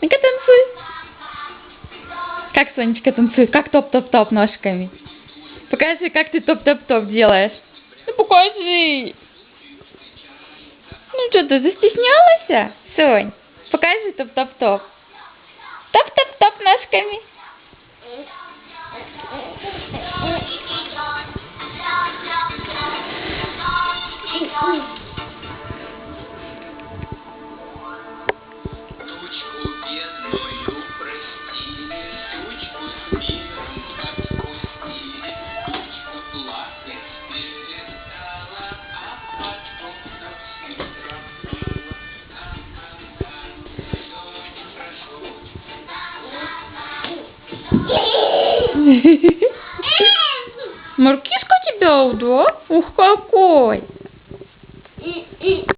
Ну-ка танцуй. Как Сонечка танцует? Как топ-топ-топ ножками? Покажи, как ты топ-топ-топ делаешь. Ну покажи. Ну что, ты застеснялась, Сонь? Покажи топ-топ-топ. Топ-топ-топ ножками. Тучку бедную Маркишка тебя, да? Ух, какой!